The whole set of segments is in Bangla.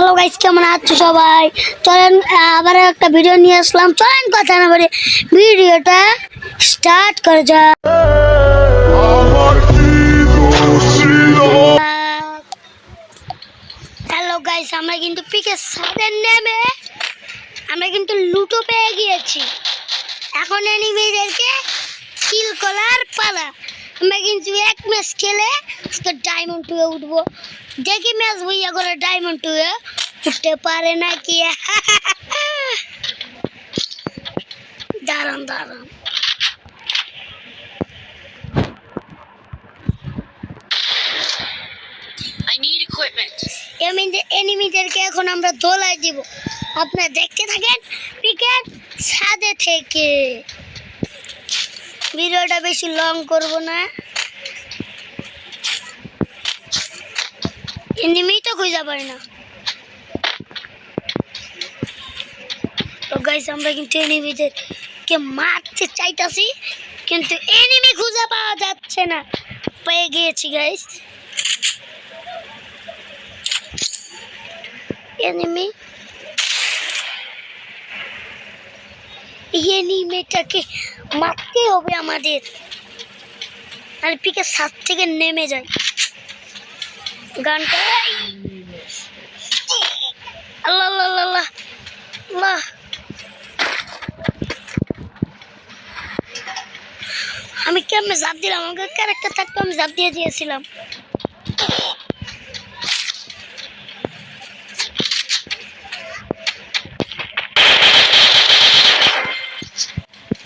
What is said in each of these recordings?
হ্যালো গাইস কেমন আছো সবাই? চলেন আবার একটা ভিডিও নিয়ে আসলাম। চলেন কথা না বলে ভিডিওটা স্টার্ট করে যা হ্যালো গাইস আমরা কিন্তু পিকে সাথে নেমে আমরা কিন্তু লুটো পেয়ে গিয়েছি। এখন এনিমিদেরকে কিল করার পালা। আমরা কিন্তু এক ম্যাচ খেলে তো ডায়মন্ড টুয়ে উঠবো দেখি ম্যাচ বইয়া করে ডায়মন্ড টুয়ে উঠতে পারে না কি দাঁড়ান দাঁড়ান I need equipment. এনিমিদেরকে এখন আমরা দোলায় দিব আপনারা দেখতে থাকেন ক্রিকেট ছাদে থেকে ভিডিওটা বেশি লং করব না। এনিমি তো খুঁজে পাই না। তো গাইস আমরা কিন্তু এনিমিদেরকে মারতে চাইতাছি, কিন্তু এনিমি খুঁজে পাওয়া যাচ্ছে না। পেয়ে গিয়েছি গাইস এই এনিমেটাকে মারতে হবে আমাদের। আর পিকে সাত থেকে নেমে যায়। গানটা আল্লাহ আল্লাহ আমি কেমনে জাপ দিলাম? আমাকে ক্যারেক্টার থাকতো আমি জাপ দিয়ে দিয়েছিলাম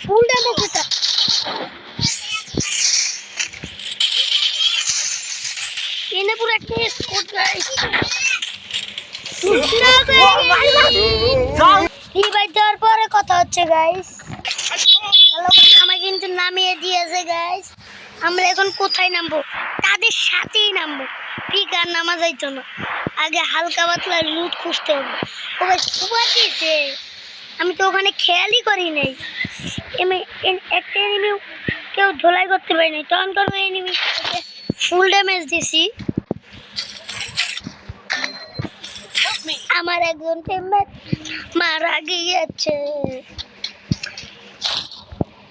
ফুল ড্যামেজ এটা এনে পুরো একটা স্কোর গাইস রিভাইভ দেওয়ার পরে কথা হচ্ছে গাইস আমার কিন্তু নামিয়ে দিয়েছে গাইস আমরা এখন কোথায় নামবো? তাদের সাথেই নামবো। ঠিক আর নামা যাইতো না। আগে হালকা পাতলা লুট খুঁজতে হবে। ও ভাই সুপার দিয়েছে। আমি তো ওখানে খেয়ালই করি নাই। একটা এনিমি কেউ ধোলাই করতে পারিনি তখন কোনো এনিমি ফুল ড্যামেজ দিছি। আমার একজন টিমমেট মারা গিয়েছে।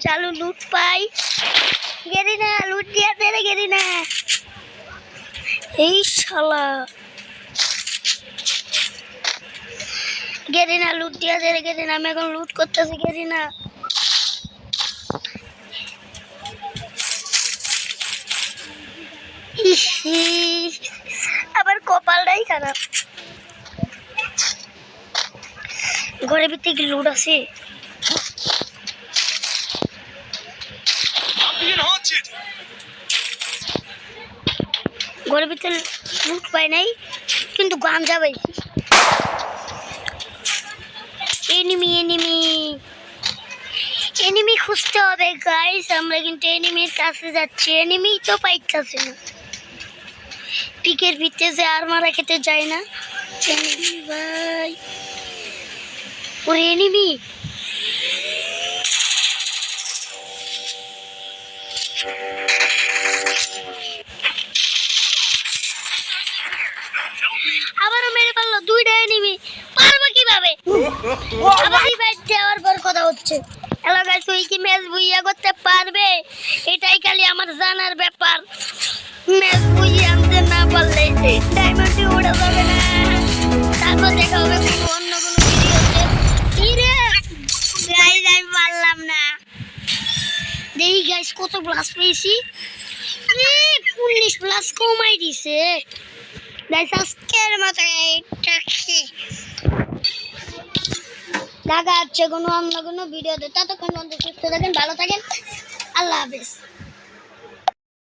চালু লুট পাই। গেরি না, লুট দিয়া দে গেরি না। এই শালা। গেরি না, লুট দিয়া দে গেরি না, আমি এখন লুট করতেছি গেরি না। আবার কপালটাই খারাপ। ঘরের ভিতরে কি লুট আছে. ঘরের ভিতরে লুট পাই নাই কিন্তু গাঞ্জা পাইছি এনিমি এনিমি এনিমি খুঁজতে হবে গাইস আমরা কিন্তু এনিমির কাছে যাচ্ছি। এনিমি তো পাইতেছে না। পিকের ভিতরে যে আর মারা খেতে যায় না। এনিমি ভাই ওরে এনিমি। আবারও মেরে পারল দুইটা এনিমি। পারব কীভাবে? আবার রিভাইভ দেওয়ার পর কথা হচ্ছে। গাইস তুই কি ম্যাচ বুইয়া করতে পারবে? এটাই খালি আমার জানার ব্যাপার। ম্যাচ বুইয়া আনতে না পারলে ডায়মন্ডে ওড়া যাবে না। তারপর দেখা হবে গাইস কত প্লাস পেয়েছি? উনিশ প্লাস কমাই দিছে। গাইস আজকের মতো দেখা হচ্ছে কোনো অন্য কোনো ভিডিওতে ততক্ষণ পর্যন্ত সুস্থ থাকেন, ভালো থাকেন। আল্লাহ হাফেজ।